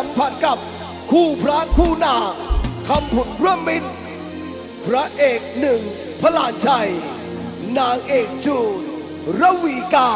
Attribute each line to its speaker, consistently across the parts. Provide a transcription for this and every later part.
Speaker 1: สัมผัสกับคู่พระคู่นาคำผลพระมินพระเอก
Speaker 2: หนึ่งพระลานชัย นางเอกจูนระวีกา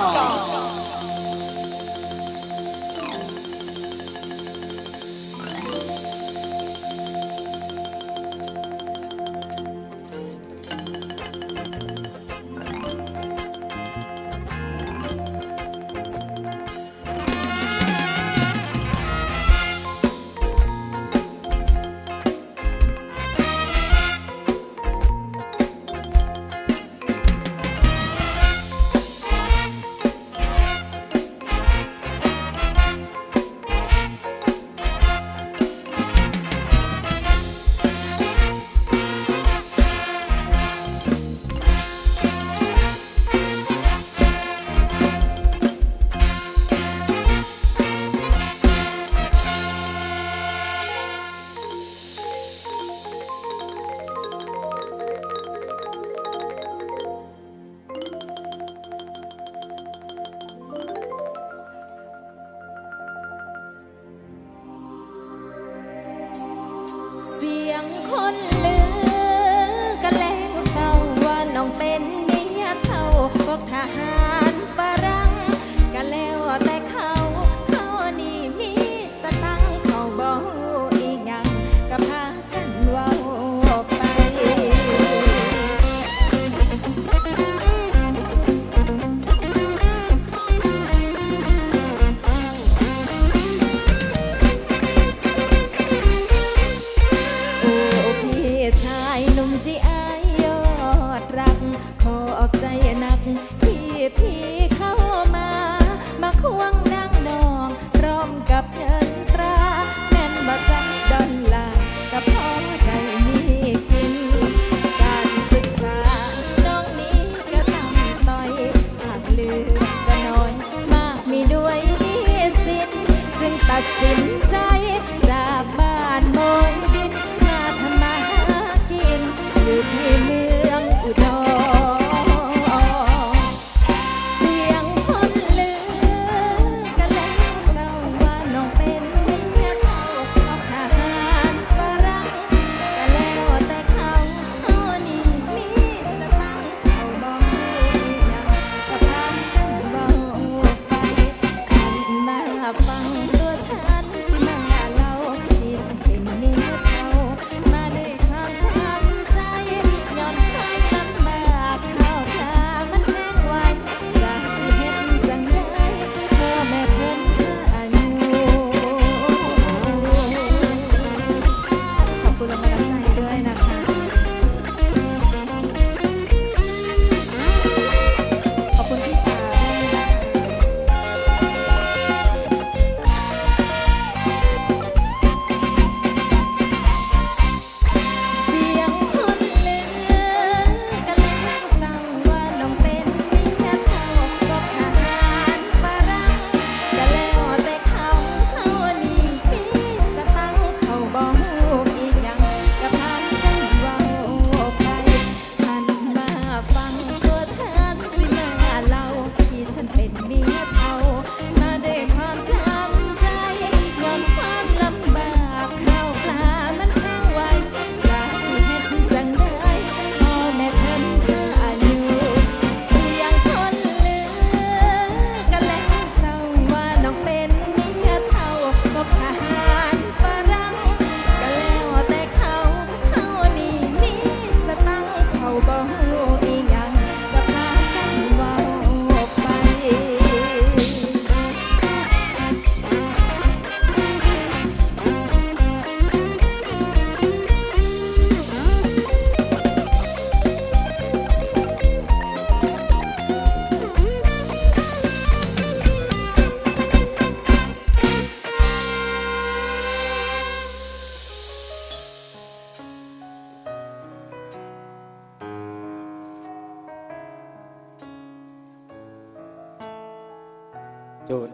Speaker 3: จูน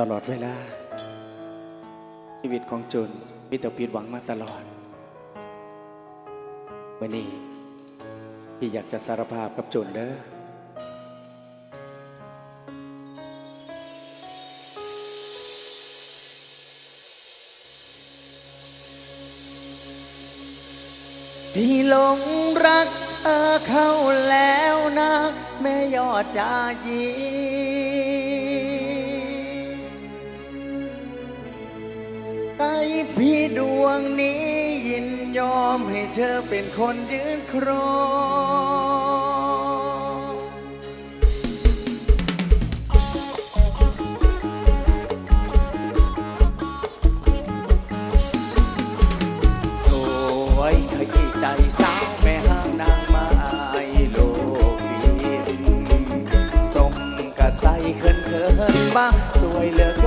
Speaker 3: ตลอดเวลา ชีวิตของจูนมีแต่ผิดหวังมาตลอดวันนี้พี่อยากจะสารภาพกับจูนเด้อพี่หลงรักเธอเข้าแล้วนะ แม่ยอดจายีใต้พี่ดวงนี้ยินยอมให้เธอเป็นคนยืนครองสวยขยี้ใจสาว ขินมาสวยเหลือ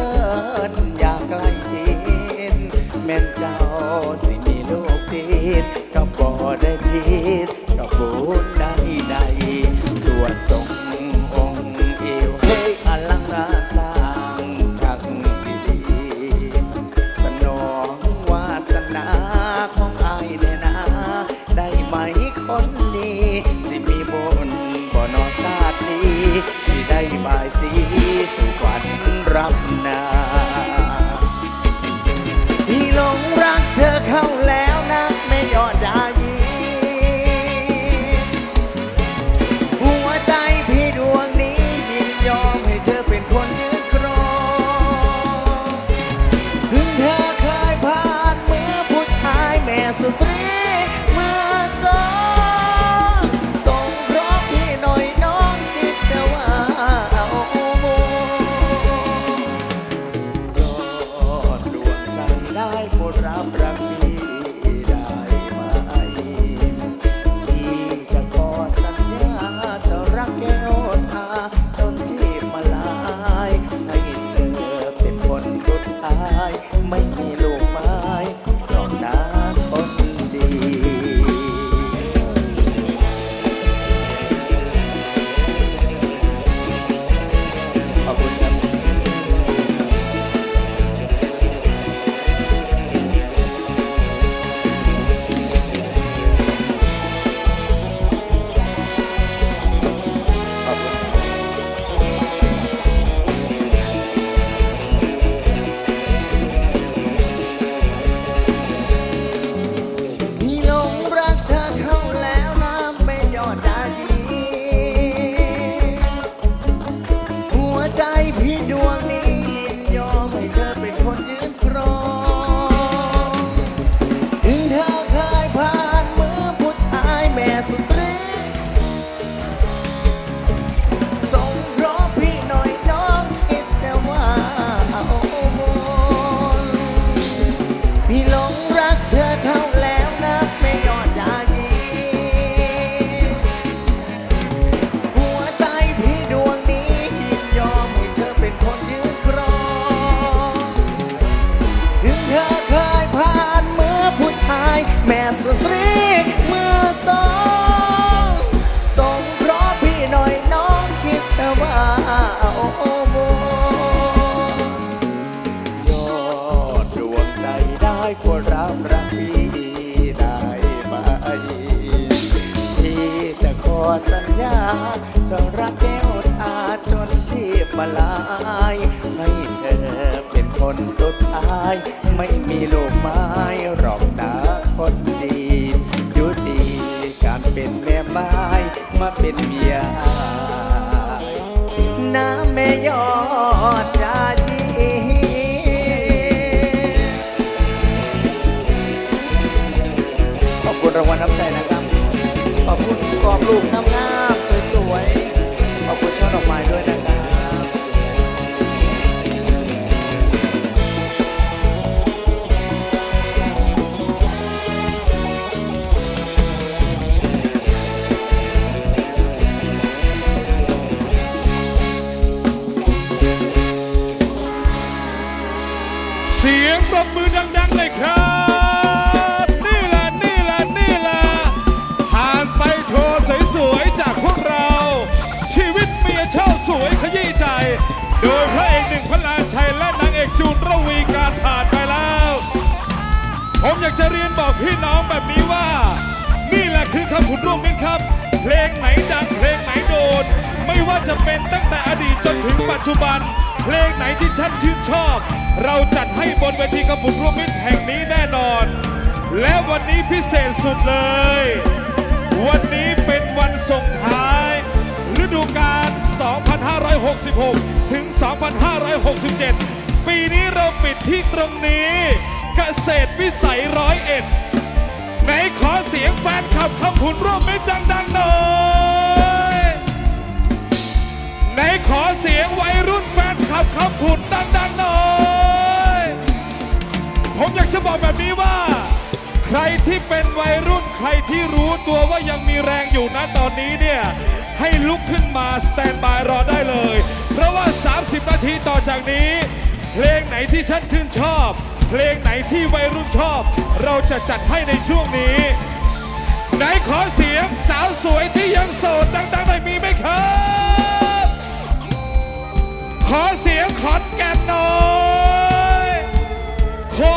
Speaker 3: สตรีเมื่อสองส่งเพราะพี่หน่อยน้องคิดแต่ว่าเอาโมยอดดวงใจได้กว่ารับรักพี่ได้ไหมที่จะขอสัญญาจะรักแก้วตาจนชีพมาลาย ให้เธอเป็นคนสุดท้ายไม่มีลูกไม้ รางวัลน้ำใจนะครับ ขอบคุณกรอบลูกงามๆสวยๆ ขอบคุณช่อดอกไม้ด้วยนะ
Speaker 4: โดยพระเอกหนึ่งพระลานชัยและนางเอกจูนระวีการผ่านไปแล้ว ผมอยากจะเรียนบอกพี่น้องแบบนี้ว่า นี่แหละคือคำขุนร่วมมิตรครับ เพลงไหนดังเพลงไหนโดน ไม่ว่าจะเป็นตั้งแต่อดีตจนถึงปัจจุบัน เพลงไหนที่ท่านชื่นชอบ เราจัดให้บนเวทีคำขุนร่วมมิตรแห่งนี้แน่นอน และวันนี้พิเศษสุดเลย วันนี้เป็นวันส่งท้ายฤดูกาล 2566 ถึง 2567 ปีนี้เราปิดที่ตรงนี้เกษตรวิสัยร้อยเอ็ดไหนขอเสียงแฟนคลับคำผุนร่วมมิตรดังๆหน่อยไหนขอเสียงวัยรุ่นแฟนคลับคำผุนดังๆหน่อยผมอยากจะบอกแบบนี้ว่า ใครที่เป็นวัยรุ่นใครที่รู้ตัวว่ายังมีแรงอยู่นะตอนนี้เนี่ย ให้ลุกขึ้นมาสแตนบายรอได้เลย เพราะว่า 30 นาทีต่อจากนี้ เพลงไหนที่ฉันชื่นชอบ เพลงไหนที่วัยรุ่นชอบ เราจะจัดให้ในช่วงนี้ ไหนขอเสียงสาวสวยที่ยังโสดดังๆหน่อยมีไหมครับ ขอเสียงขอนแก่นหน่อยขอ